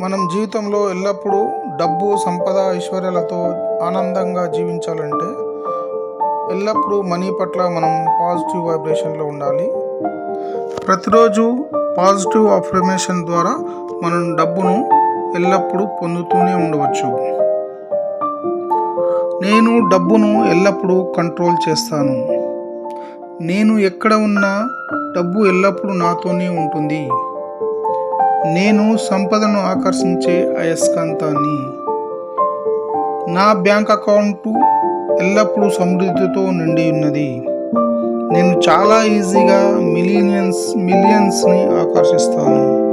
మనం జీవితంలో ఎల్లప్పుడూ డబ్బు సంపద ఐశ్వర్యాలతో ఆనందంగా జీవించాలంటే ఎల్లప్పుడూ మనీ పట్ల మనం పాజిటివ్ వైబ్రేషన్లో ఉండాలి. ప్రతిరోజు పాజిటివ్ అఫర్మేషన్ ద్వారా మనం డబ్బును ఎల్లప్పుడూ పొందుతూనే ఉండవచ్చు. నేను డబ్బును ఎల్లప్పుడూ కంట్రోల్ చేస్తాను. నేను ఎక్కడ ఉన్నా డబ్బు ఎల్లప్పుడూ నాతోనే ఉంటుంది. నేను సంపదను ఆకర్షించే అయస్కాంతాన్ని. నా బ్యాంక్ అకౌంటు ఎల్లప్పుడూ సమృద్ధితో నిండి ఉన్నది. నేను చాలా ఈజీగా మిలియన్స్ మిలియన్స్ని ఆకర్షిస్తాను.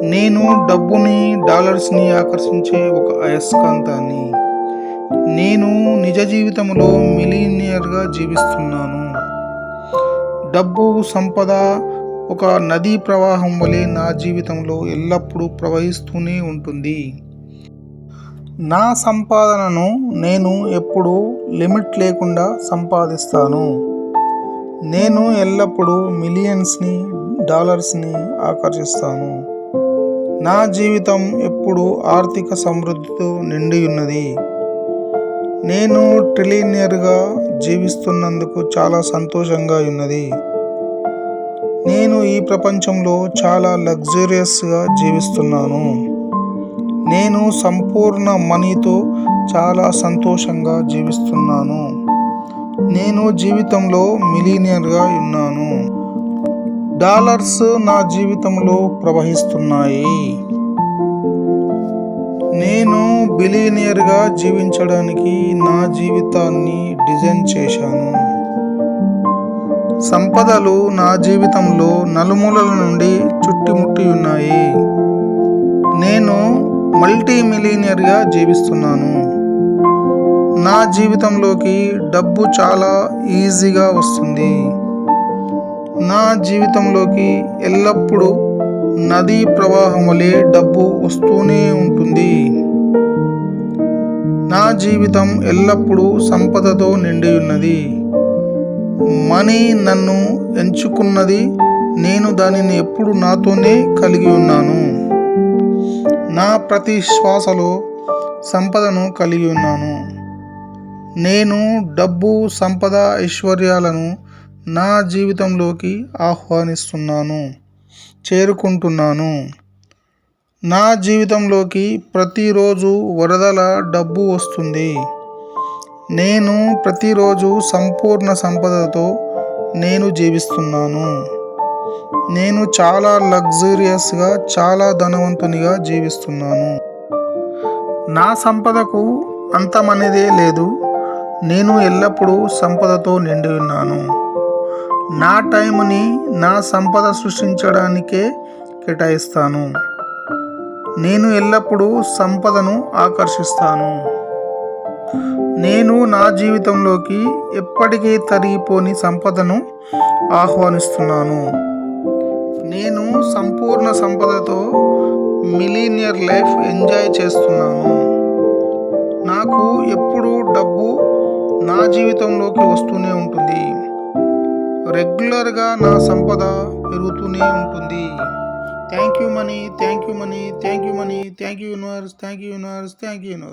నేను డబ్బుని డాలర్స్ని ఆకర్షించే ఒక అయస్కాంతాన్ని. నేను నిజ జీవితంలో మిలీనియర్గా జీవిస్తున్నాను. డబ్బు సంపద ఒక నదీ ప్రవాహం వలె నా జీవితంలో ఎల్లప్పుడూ ప్రవహిస్తూనే ఉంటుంది. నా సంపాదనను నేను ఎప్పుడూ లిమిట్ లేకుండా సంపాదిస్తాను. నేను ఎల్లప్పుడూ మిలియన్స్ని డాలర్స్ని ఆకర్షిస్తాను. నా జీవితం ఎప్పుడూ ఆర్థిక సమృద్ధితో నిండి ఉన్నది. నేను ట్రిలినియర్గా జీవిస్తున్నందుకు చాలా సంతోషంగా ఉన్నది. నేను ఈ ప్రపంచంలో చాలా లగ్జరియస్గా జీవిస్తున్నాను. నేను సంపూర్ణ మనీతో చాలా సంతోషంగా జీవిస్తున్నాను. నేను జీవితంలో మిలీనియర్గా ఉన్నాను. డాలర్స్ నా జీవితంలో ప్రవహిస్తున్నాయి. నేను బిలీనియర్గా జీవించడానికి నా జీవితాన్ని డిజైన్ చేశాను. సంపదలు నా జీవితంలో నలుమూలల నుండి చుట్టుముట్టి ఉన్నాయి నేను మల్టీ మిలీనియర్గా జీవిస్తున్నాను. నా జీవితంలోకి డబ్బు చాలా ఈజీగా వస్తుంది. నా జీవితంలోకి ఎల్లప్పుడూ నదీ ప్రవాహం వలె డబ్బు వస్తూనే ఉంటుంది. నా జీవితం ఎల్లప్పుడూ సంపదతో నిండి ఉన్నది మనీ నన్ను ఎంచుకున్నది నేను దానిని ఎప్పుడు నాతోనే కలిగి ఉన్నాను. నా ప్రతి శ్వాసలో సంపదను కలిగి ఉన్నాను. నేను డబ్బు సంపద ఐశ్వర్యాలను నా జీవితంలోకి ఆహ్వానిస్తున్నాను చేరుకుంటున్నాను. నా జీవితంలోకి ప్రతిరోజు వరదల డబ్బు వస్తుంది. నేను ప్రతిరోజు సంపూర్ణ సంపదతో నేను జీవిస్తున్నాను. నేను చాలా లగ్జూరియస్గా చాలా ధనవంతునిగా జీవిస్తున్నాను. నా సంపదకు అంతమనేదే లేదు. నేను ఎల్లప్పుడూ సంపదతో నిండి ఉన్నాను. నా టైంని నా సంపద సృష్టించడానికే కేటాయిస్తాను. నేను ఎల్లప్పుడూ సంపదను ఆకర్షిస్తాను. నేను నా జీవితంలోకి ఎప్పటికీ తరిగిపోని సంపదను ఆహ్వానిస్తున్నాను. నేను సంపూర్ణ సంపదతో మిలీనియర్ లైఫ్ ఎంజాయ్ చేస్తున్నాను. నాకు ఎప్పుడూ డబ్బు నా జీవితంలోకి వస్తూనే ఉంటుంది. రెగ్యులర్గా నా సంపద పెరుగుతూనే ఉంటుంది. Thank you money thank you money thank you money thank you universe thank you universe thank you universe.